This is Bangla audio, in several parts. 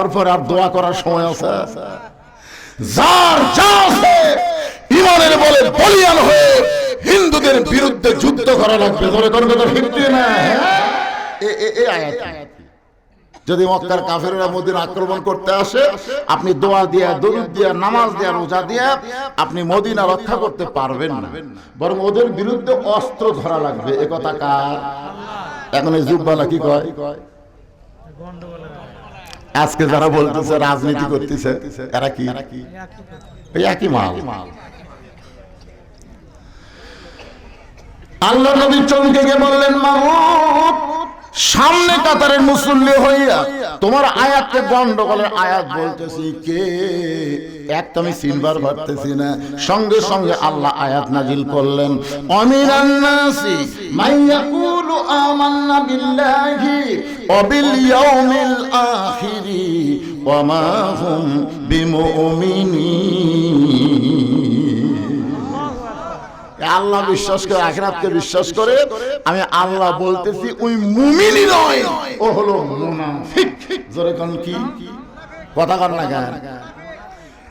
তারপর আর দোয়া করার সময় আছে। যার যা আছে, ইমানের বলে বলিয়ান হয়ে হিন্দুদের বিরুদ্ধে যুদ্ধ করা লাগবে। ধরে কোন কথা ঠিক না। যদি মক্কার কাফেররা মদিনা আক্রমণ করতে আসে, আপনি দোয়া দিয়া, দরুদ দিয়া, নামাজ দিয়া, রোজা দিয়া আপনি মদিনা রক্ষা করতে পারবেন না। বরং ওদের বিরুদ্ধে অস্ত্র ধরা লাগবে। একথা কথা কার? এখন এই জুব্বালা কি কয়? আজকে যারা বলতেছে রাজনীতি করতেছে এরা কি? এই একই মাল। আল্লাহ নবী চমকে গিয়ে বললেন মাহমুদ সামনে কাতারের মুসল্লি হইয়া তোমার আয়াতকে গন্ডগোলের আয়াত বলতেছি কে? এক তো আমি সিনবার ভাবতেছি না। সঙ্গে সঙ্গে আল্লাহ আয়াত নাজিল করলেন অমিরান নাসি মাইয়াকুলু বিমুমিনিন। আল্লাহ বিশ্বাস করে, আখিরাতকে বিশ্বাস করে, আমি আল্লাহ বলতেছি, ওই মুমিনই নয়, ও হলো মুনাফিক। জোরে কোন কি? কথা কর না কেন?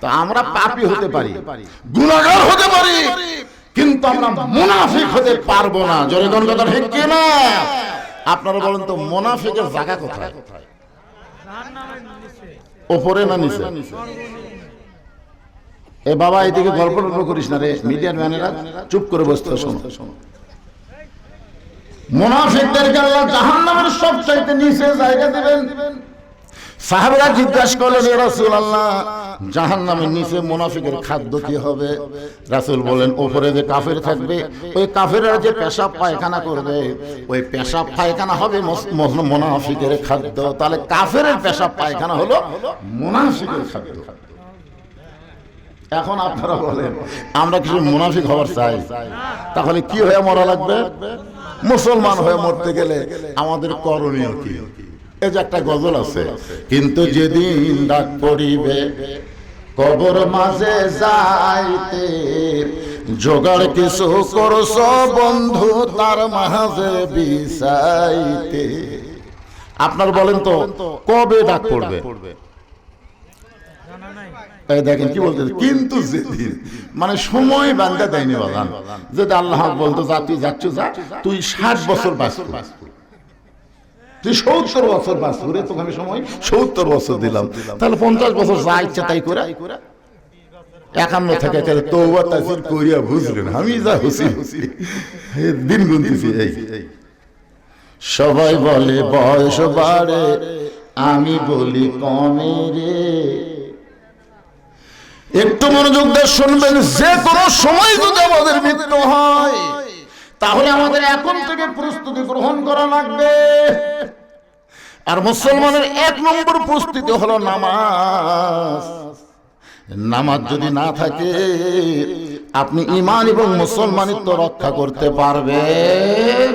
তো আমরা পাপী হতে পারি, গুনাহগার হতে পারি। কিন্তু আমরা মুনাফিক হতে পারব না। কোন কথা ঠিক কি না আপনারা বলেন তো, মুনাফিকের জায়গা কোথায়? ওপরে না নিচে? এ বাবা, এদিকে গল্প টল্প করিস না রে। মিডিয়ার ম্যানেরা চুপ করে বসতে শোনো। মুনাফিকদেরকে আল্লাহ জাহান্নামের সব চাইতে নিচে জায়গা দিবেন। সাহাবেরা জিজ্ঞাসা করলেন ইয়া রাসূলুল্লাহ জাহান্নামের নিচে মুনাফিকের খাদ্য কি হবে? রাসূল বলেন উপরে যে কাফের থাকবে, ওই কাফেররা যে পেশাব পায়খানা করবে, ওই পেশাব পায়খানা হবে মস- খাদ্য। তাহলে কাফেরের পেশাব পায়খানা হলো মুনাফিকের খাদ্য। এখন আপনারা বলেন, আমরা কিছু মুনাফিক হওয়ার চাই। তাহলে কি হয়ে মরা লাগবে? মুসলমান হয়ে মরতে গেলে আমাদের করণীয় কি? এই যে একটা গজল আছে কিন্তু যেদিন ডাক পড়িবে কবর মাঝে যাইতে জোগাড় কিছু করছ বন্ধু তার মাঝে বিষাইতে আপনার বলেন তো কবে ডাক পড়বে? দেখেন কি বলতে কিন্তু যেদিন মানে সময় বান্ধা দেয়নি বাগান যদি আল্লাহ বলতো যা তুই যাচ্ছ যা তুই ষাট বছর বাঁচবি। সত্তর বছর বাঁচবি রে তোকে আমি সময় সত্তর বছর দিলাম। তাহলে পঞ্চাশ বছর যা ইচ্ছা তাই করে একান্ন থেকে তাহলে তৌবা তাসির করিয়া বুঝলেন। আমি যা হুসি দিন গুনতেছি, এই। সবাই বলে, বয়স বাড়ে, আমি বলি কমে রে। একটু মনোযোগ দিয়ে শুনবেন, যে কোনো সময় যদি আমাদের মৃত্যু হয় তাহলে আমাদের এখন থেকে প্রস্তুতি গ্রহণ করা লাগবে। আর মুসলমানের এক নম্বর প্রস্তুতি হলো নামাজ। নামাজ যদি না থাকে, আপনি ইমান এবং মুসলমানিত্ব রক্ষা করতে পারবেন।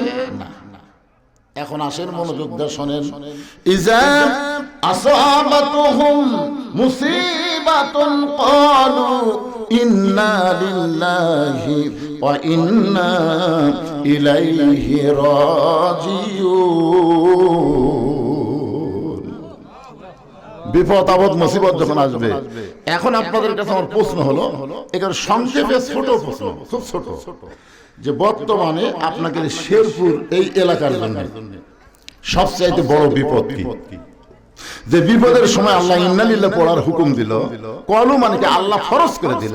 এখন আসেন মনোযোগ দিয়ে শোনেন বিপদ, আপদ, মুসিবত যখন আসবে, এখন আপনাদের কাছে আমার প্রশ্ন হলো এখানে সংক্ষেপে ছোট প্রশ্ন, খুব ছোট। যে বর্তমানে আপনাকে শেরপুর এই এলাকার জন্য সবচাইতে বড় বিপদ কি? যে বিপদের সময় আল্লাহ ইন্নালিল্লাহ পড়ার হুকুম দিল কলু মানে কি আল্লাহ ফরজ করে দিল।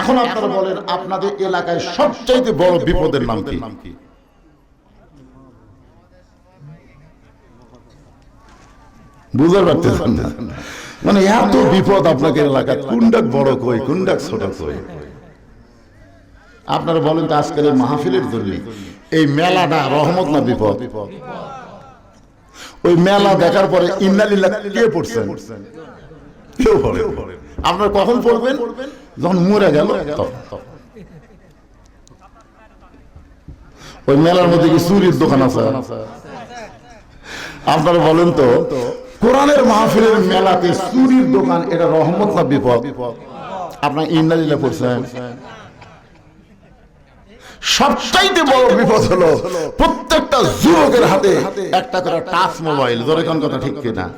এখন আপনারা বলেন আপনাদের এলাকায় সবচাইতে বড় বিপদের নাম কি? বুঝতে পারতেছেন না? মানে এত বিপদ আপনাকে এলাকায় কোনটা বড় কই কোনটা ছোট কই? আপনারা বলেন তো আজকের এই মাহফিলের জন্য। এই মেলাটা রহমত না বিপদ? ওই মেলা দেখার পরে ইন্নালিল্লাহ কে পড়ছেন? কেউ পড়ে আপনারা কখন পড়বেন? যখন মরে গেল ওই মেলার মধ্যে কি চুরির দোকান আছে? আপনারা বলেন তো, কোরআনের মাহফিলের মেলাতে চুরির দোকান, এটা রহমত না বিপদ? আপনার ইন্নালিল্লাহ পড়ছেন? সবচাইতে বড় বিপদ হলো প্রত্যেকটা যুবকের হাতে একটা করে টাচ মোবাইল। ধরে কোন কথা ঠিক কিনা?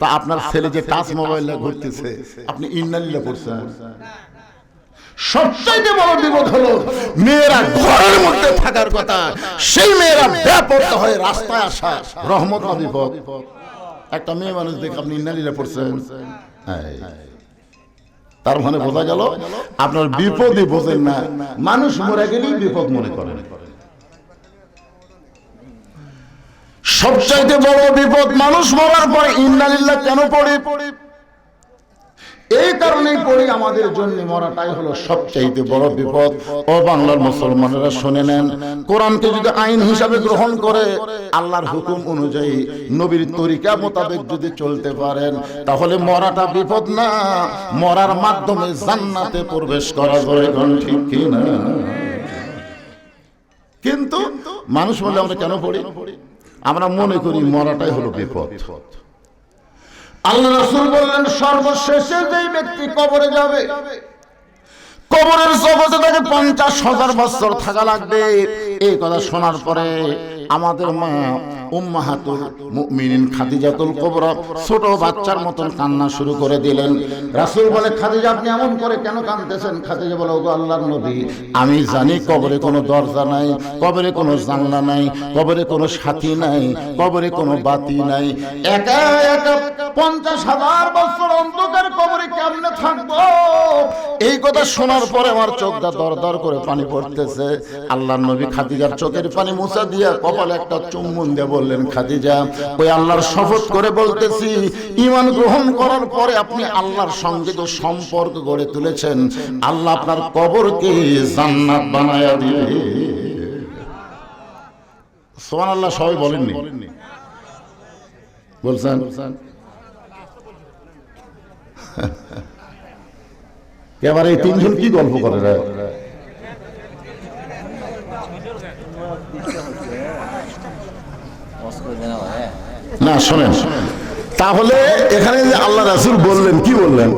তা আপনার ছেলে যে টাচ মোবাইল ঘুরতেছে আপনি ইন্নালিলা করছেন সবচাইতে বড় বিপদ হলো মেয়েরা ঘরের মধ্যে থাকার কথা। সেই মেয়েরা ব্যাপক হয়ে রাস্তায় আসা। রহমত না বিপদ। একটা মেয়ে মানুষ দেখে আপনি ইন্নালিলা পড়ছেন। এই। তার মানে বোঝা গেল আপনার বিপদই বোঝেন না। মানুষ মরে গেলেই বিপদ মনে করেন। সবচাইতে বড় বিপদ মানুষ মরার পরে ইন্দালিল্লা কেন পড়ে পড়ে? এই কারণেই পড়ি আমাদের জন্য মরাটাই হলো সবচাইতে বড় বিপদ। ও বাংলার মুসলমানেরা শুনে নেন, কোরআনকে যদি আইন হিসাবে গ্রহণ করে, আল্লাহর হুকুম অনুযায়ী নবীর তরিকা মোতাবেক যদি চলতে পারেন, তাহলে মরাটা বিপদ না। মরার মাধ্যমে জান্নাতে প্রবেশ করা যায় ঠিক কি না? কিন্তু মানুষ বলে আমরা কেন পড়ি? আমরা মনে করি মরাটাই হলো বিপদ। আল্লাহ রসুল বললেন সর্বশেষে যেই ব্যক্তি কবরে যাবে, কবরের জগতে তাকে পঞ্চাশ হাজার বছর থাকা লাগবে। এই কথা শোনার পরে আমাদের মা উম্মাহাতুল মুমিনিন খাদিজাতুল কুবরা ছোট বাচ্চার মতন কান্না শুরু করে দিলেন। রাসূল বলে, খাদিজা, আপনি এমন করে কেন কাঁদতেছেন? খাদিজা বলে, ওগো আল্লাহর নবী, আমি জানি কবরে কোনো দরজা নাই, কবরে কোনো জানলা নাই, কবরে কোনো সাথী নাই, কবরে কোনো বাতি নাই। একা একা পঞ্চাশ হাজার বছর অন্ধকার কবরে কেমনে থাকব? এই কথা শোনার পরে আমার চোখটা দর দর করে পানি পড়তেছে। আল্লাহর নবী খাদিজার চোখের পানি মুছা দিয়া কপালে একটা চুম্বন দিয়ে বললেন, খাদিজা, ওই আল্লাহর শপথ করে বলতেছি ইমান গ্রহণ করার পরে আপনি আল্লাহর সঙ্গে যে সম্পর্ক গড়ে তুলেছেন, আল্লাহ আপনার কবরকে জান্নাত বানায়া দিবে। সোমান আল্লাহ সবাই বলেননি? বলছেন? এবার এই তিনজন কি গল্প করে রে না শোনেন। তাহলে এখানে যে আল্লাহ রাসুল বললেন কি বললেন?